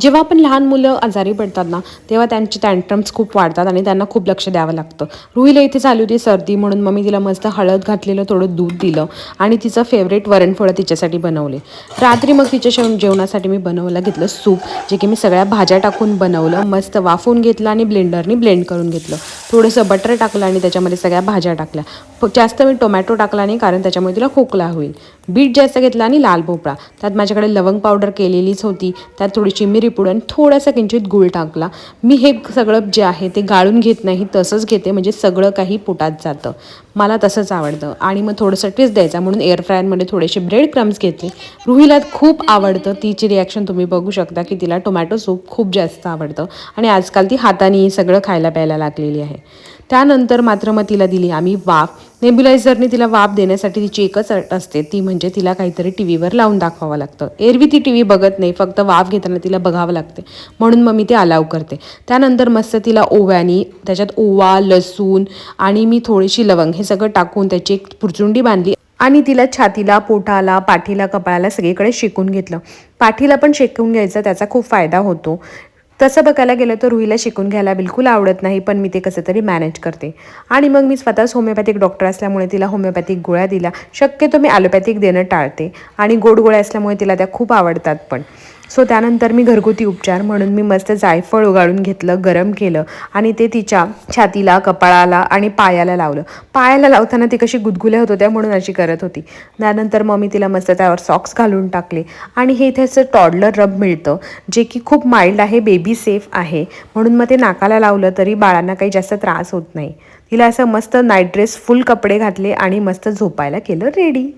जेव्हा आपण लहान मुलं आजारी पडतात ना तेव्हा त्यांचे टँट्रम्स खूप वाढतात आणि त्यांना खूप लक्ष द्यावं लागतं. रुईला इथे चालू होती सर्दी म्हणून मग मी तिला मस्त हळद घातलेलं थोडं दूध दिलं आणि तिचं फेवरेट वरणफळं तिच्यासाठी बनवले. रात्री मग तिच्या शेव जेवणासाठी मी बनवलं घेतलं सूप जे की मी सगळ्या भाज्या टाकून बनवलं मस्त वाफवून घेतलं आणि ब्लेंडरनी ब्लेंड करून घेतलं. थोडंसं बटर टाकलं आणि त्याच्यामध्ये सगळ्या भाज्या टाकल्या. जास्त मी टोमॅटो टाकला नाही कारण त्याच्यामुळे तिला खोकला होईल. बीट जास्त घेतला आणि लाल भोपळा. त्यात माझ्याकडे लवंग पावडर केलेलीच होती. त्यात थोडीशी मिरी पूड आणि थोडासा किंचित गूळ टाकला. मी हे सगळं जे आहे ते गाळून घेत नाही तसंच घेते. म्हणजे सगळं काही पोटात जातं. मला तसंच आवडतं. आणि मग थोडंसं ट्विस्ट द्यायचा. म्हणून एअर फ्रायरमध्ये थोडेसे ब्रेड क्रम्स घेतले. रुहीला खूप आवडतं. तिची रिॲक्शन तुम्ही बघू शकता की तिला टोमॅटो सूप खूप जास्त आवडतं. आणि आजकाल ती हाताने सगळं खायला प्यायला लागलेली आहे. त्यानंतर मात्र मग तिला दिली आम्ही वाफ. नेब्युलायझरने तिला वाफ देण्यासाठी तिची एकच अट असते. ती म्हणजे तिला काहीतरी टी व्हीवर लावून दाखवावं लागतं. एरवी ती टी व्ही बघत नाही फक्त वाफ घेताना तिला बघावं लागते. म्हणून मग मी ते अलाव करते. त्यानंतर मस्त तिला ओव्यानी त्याच्यात ओवा लसूण आणि मी थोडीशी लवंग हे सगळं टाकून त्याची एक पुरचुंडी बांधली आणि तिला छातीला पोटाला पाठीला कपाळाला सगळीकडे शेकून घेतलं. पाठीला पण शेकून घ्यायचा त्याचा खूप फायदा होतो. तसं बघायला गेलं तर रुईला शिकून घ्यायला बिलकुल आवडत नाही पण मी ते कसं तरी मॅनेज करते. आणि मग मी स्वतःच होमिओपॅथिक डॉक्टर असल्यामुळे तिला होमिओपॅथिक गोळ्या दिल्या. शक्यतो मी ॲलोपॅथिक देणं टाळते. आणि गोड गोळ्या असल्यामुळे तिला त्या खूप आवडतात पण. सो त्यानंतर मी घरगुती उपचार म्हणून मी मस्त जायफळ उगाळून घेतलं गरम केलं आणि ते तिच्या छातीला कपाळाला आणि पायाला लावलं. पायाला लावताना ती कशी गुदगुल्या होत होत्या म्हणून अशी करत होती. त्यानंतर मग मी तिला मस्त त्यावर सॉक्स घालून टाकले आणि हे इथे असं टॉडलर रब मिळतं जे की खूप माइल्ड आहे बेबी सेफ आहे. म्हणून मग ते नाकाला लावलं तरी बाळांना काही जास्त त्रास होत नाही. तिला असं मस्त नाईट ड्रेस फुल कपडे घातले आणि मस्त झोपायला केलं रेडी